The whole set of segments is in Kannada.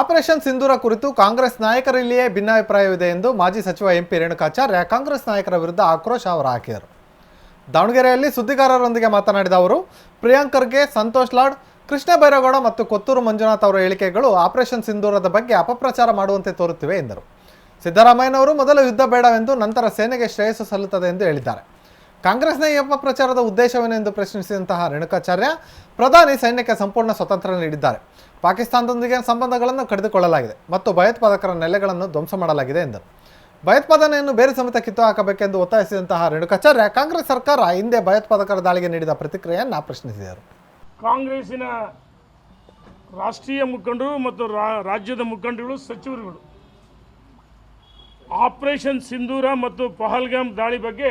ಆಪರೇಷನ್ ಸಿಂಧೂರ ಕುರಿತು ಕಾಂಗ್ರೆಸ್ ನಾಯಕರಲ್ಲಿಯೇ ಭಿನ್ನಾಭಿಪ್ರಾಯವಿದೆ ಎಂದು ಮಾಜಿ ಸಚಿವ ಎಂಪಿ ರೇಣುಕಾಚಾರ್ಯ, ಕಾಂಗ್ರೆಸ್ ನಾಯಕರ ವಿರುದ್ಧ ಆಕ್ರೋಶ ಅವರು ಹಾಕಿದರು. ದಾವಣಗೆರೆಯಲ್ಲಿ ಸುದ್ದಿಗಾರರೊಂದಿಗೆ ಮಾತನಾಡಿದ ಅವರು, ಪ್ರಿಯಾಂಕ್ ಖರ್ಗೆ, ಸಂತೋಷ್ ಲಾಡ್, ಕೃಷ್ಣ ಬೈರೇಗೌಡ ಮತ್ತು ಕೊತ್ತೂರು ಮಂಜುನಾಥ್ ಅವರ ಹೇಳಿಕೆಗಳು ಆಪರೇಷನ್ ಸಿಂಧೂರದ ಬಗ್ಗೆ ಅಪಪ್ರಚಾರ ಮಾಡುವಂತೆ ತೋರುತ್ತಿವೆ ಎಂದರು. ಸಿದ್ದರಾಮಯ್ಯನವರು ಮೊದಲು ಯುದ್ಧ ಬೇಡವೆಂದು ನಂತರ ಸೇನೆಗೆ ಶ್ರೇಯಸ್ಸು ಸಲ್ಲುತ್ತದೆ ಎಂದು ಹೇಳಿದ್ದಾರೆ. ಕಾಂಗ್ರೆಸ್ನ ಈ ಅಪಪ್ರಚಾರದ ಉದ್ದೇಶವೇನು ಎಂದು ಪ್ರಶ್ನಿಸಿದಂತಹ ರೇಣುಕಾಚಾರ್ಯ, ಪ್ರಧಾನಿ ಸೈನ್ಯಕ್ಕೆ ಸಂಪೂರ್ಣ ಸ್ವತಂತ್ರ ನೀಡಿದ್ದಾರೆ. ಪಾಕಿಸ್ತಾನದೊಂದಿಗೆ ಸಂಬಂಧಗಳನ್ನು ಕಡಿದುಕೊಳ್ಳಲಾಗಿದೆ ಮತ್ತು ಭಯೋತ್ಪಾದಕರ ನೆಲೆಗಳನ್ನು ಧ್ವಂಸ ಮಾಡಲಾಗಿದೆ ಎಂದರು. ಭಯೋತ್ಪಾದನೆಯನ್ನು ಬೇರೆ ಸಮೇತ ಕಿತ್ತು ಹಾಕಬೇಕೆಂದು ಒತ್ತಾಯಿಸಿದಂತಹ ರೇಣುಕಾಚಾರ್ಯ, ಕಾಂಗ್ರೆಸ್ ಸರ್ಕಾರ ಹಿಂದೆ ಭಯೋತ್ಪಾದಕರ ದಾಳಿಗೆ ನೀಡಿದ ಪ್ರತಿಕ್ರಿಯೆಯನ್ನು ಪ್ರಶ್ನಿಸಿದರು. ಕಾಂಗ್ರೆಸ್ಸಿನ ರಾಷ್ಟ್ರೀಯ ಮುಖಂಡರು ಮತ್ತು ರಾಜ್ಯದ ಮುಖಂಡರುಗಳು, ಸಚಿವರುಗಳು, ಆಪರೇಷನ್ ಸಿಂಧೂರ ಮತ್ತು ಪಹಲ್ಗಾಮ್ ದಾಳಿ ಬಗ್ಗೆ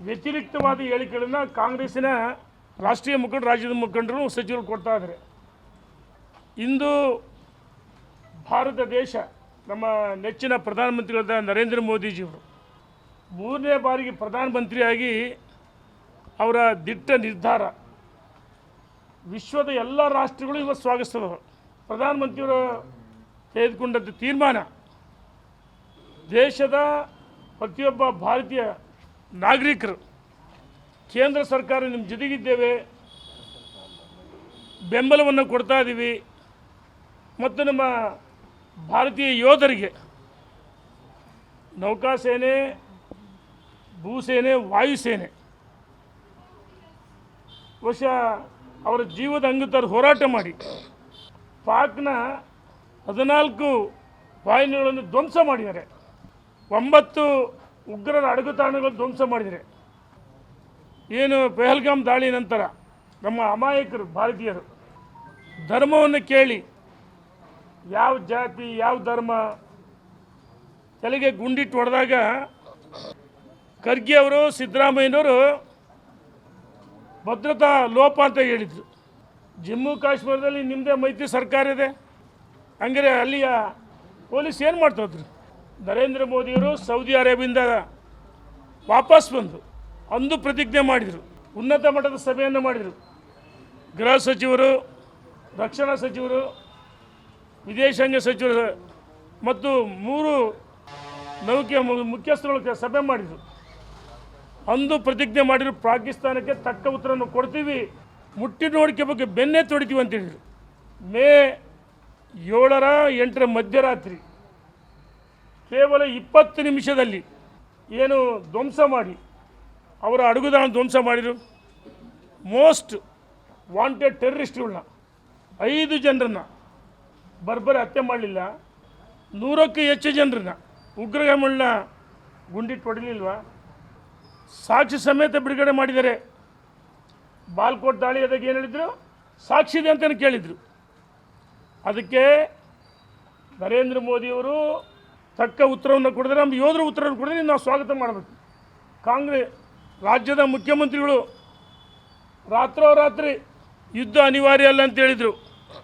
ವ್ಯತಿರಿಕ್ತವಾದ ಹೇಳಿಕೆಗಳನ್ನು ಕಾಂಗ್ರೆಸ್ಸಿನ ರಾಷ್ಟ್ರೀಯ ಮುಖಂಡರು ರಾಜ್ಯದ ಮುಖಂಡರು ಸಚಿವರು ಕೊಡ್ತಾ ಇದ್ದಾರೆ. ಇಂದು ಭಾರತ ದೇಶ ನಮ್ಮ ನೆಚ್ಚಿನ ಪ್ರಧಾನಮಂತ್ರಿಗಳಾದ ನರೇಂದ್ರ ಮೋದಿಜಿಯವರು ಮೂರನೇ ಬಾರಿಗೆ ಪ್ರಧಾನಮಂತ್ರಿಯಾಗಿ ಅವರ ದಿಟ್ಟ ನಿರ್ಧಾರ ವಿಶ್ವದ ಎಲ್ಲ ರಾಷ್ಟ್ರಗಳು ಇವತ್ತು ಸ್ವಾಗತಿಸಿದವರು ಪ್ರಧಾನಮಂತ್ರಿಯವರು ತೆಗೆದುಕೊಂಡಂಥ ತೀರ್ಮಾನ ದೇಶದ ಪ್ರತಿಯೊಬ್ಬ ಭಾರತೀಯ ನಾಗರಿಕರು, ಕೇಂದ್ರ ಸರ್ಕಾರ ನಿಮ್ಮ ಜೊತೆಗಿದ್ದೇವೆ. ಬೆಂಬಲವನ್ನು ಕೊಡ್ತಾ ಇದ್ದೀವಿ ಮತ್ತು ನಮ್ಮ ಭಾರತೀಯ ಯೋಧರಿಗೆ ನೌಕಾಸೇನೆ ಭೂಸೇನೆ ವಾಯುಸೇನೆ ವರ್ಷ ಅವರ ಜೀವದ ಅಂಗತರ ಹೋರಾಟ ಮಾಡಿ ಪಾಕ್ನ ಹದಿನಾಲ್ಕು ವಾಹಿನಿಗಳನ್ನು ಧ್ವಂಸ ಮಾಡಿದ್ದಾರೆ. ಒಂಬತ್ತು ಉಗ್ರರ ಅಡಗುತಾಣಗಳನ್ನು ಧ್ವಂಸ ಮಾಡಿದರೆ. ಏನು ಪೆಹಲ್ಗಾಮ್ ದಾಳಿ ನಂತರ ನಮ್ಮ ಅಮಾಯಕರು, ಭಾರತೀಯರು ಧರ್ಮವನ್ನು ಕೇಳಿ ಯಾವ ಜಾತಿ, ಯಾವ ಧರ್ಮ ತಲೆಗೆ ಗುಂಡಿಟ್ಟು ಹೊಡೆದಾಗ ಖರ್ಗೆ ಅವರು, ಸಿದ್ದರಾಮಯ್ಯನವರು ಭದ್ರತಾ ಲೋಪ ಅಂತ ಹೇಳಿದರು. ಜಮ್ಮು ಕಾಶ್ಮೀರದಲ್ಲಿ ನಿಮ್ಮದೇ ಮೈತ್ರಿ ಸರ್ಕಾರ ಇದೆ. ಹಂಗಾರೆ ಅಲ್ಲಿಯ ಪೊಲೀಸ್ ಏನು ಮಾಡ್ತಾಯಿದ್ರು ನರೇಂದ್ರ ಮೋದಿಯವರು ಸೌದಿ ಅರೇಬಿಯಿಂದ ವಾಪಸ್ ಬಂದು ಅಂದು ಪ್ರತಿಜ್ಞೆ ಮಾಡಿದರು. ಉನ್ನತ ಮಟ್ಟದ ಸಭೆಯನ್ನು ಮಾಡಿದರು. ಗೃಹ ಸಚಿವರು, ರಕ್ಷಣಾ ಸಚಿವರು, ವಿದೇಶಾಂಗ ಸಚಿವರು ಮತ್ತು ಮೂರು ನೌಕೆ ಮುಖ್ಯಸ್ಥರುಗಳ ಸಭೆ ಮಾಡಿದರು. ಅಂದು ಪ್ರತಿಜ್ಞೆ ಮಾಡಿದ್ರು, ಪಾಕಿಸ್ತಾನಕ್ಕೆ ತಕ್ಕ ಉತ್ತರವನ್ನು ಕೊಡ್ತೀವಿ ಮುಟ್ಟಿ ನೋಡ್ಕೋಬೇಕು ಬೆನ್ನೆ ತೊಡಿತೀವಿ ಅಂತ ಹೇಳಿದರು ಮೇ ಏಳರ ಎಂಟರ ಮಧ್ಯರಾತ್ರಿ ಕೇವಲ ಇಪ್ಪತ್ತು ನಿಮಿಷದಲ್ಲಿ ಏನು ಧ್ವಂಸ ಮಾಡಿ, ಅವರ ಅಡುಗುದಾಣ ಧ್ವಂಸ ಮಾಡಿದರು. ಮೋಸ್ಟ್ ವಾಂಟೆಡ್ ಟೆರರಿಸ್ಟ್ಗಳನ್ನ ಐದು ಜನರನ್ನ ಬರ್ಬರಿ ಹತ್ಯೆ ಮಾಡಲಿಲ್ಲ. ನೂರಕ್ಕೂ ಹೆಚ್ಚು ಜನರನ್ನ ಉಗ್ರಗಾಮಿಗಳನ್ನ ಗುಂಡಿಟ್ಟು ಹೊಡಿಲಿಲ್ವಾ ಸಾಕ್ಷಿ ಸಮೇತ ಬಿಡುಗಡೆ ಮಾಡಿದ್ದಾರೆ ಬಾಲ್ಕೋಟ್ ದಾಳಿ ಅದಕ್ಕೆ ಏನು ಹೇಳಿದ್ರು? ಸಾಕ್ಷಿ ಇದೆ ಅಂತಲೇ ಕೇಳಿದರು. ಅದಕ್ಕೆ ನರೇಂದ್ರ ಮೋದಿಯವರು ತಕ್ಕ ಉತ್ತರವನ್ನು ಕೊಡಿದ್ರೆ ನಮ್ಮ ಯೋಧರ ಉತ್ತರವನ್ನು ಕೊಡಿದ್ರೆ ನಾವು ಸ್ವಾಗತ ಮಾಡಬೇಕು. ಕಾಂಗ್ರೆಸ್ ರಾಜ್ಯದ ಮುಖ್ಯಮಂತ್ರಿಗಳು ರಾತ್ರೋರಾತ್ರಿ ಯುದ್ಧ ಅನಿವಾರ್ಯ ಅಲ್ಲ ಅಂತ ಹೇಳಿದರು.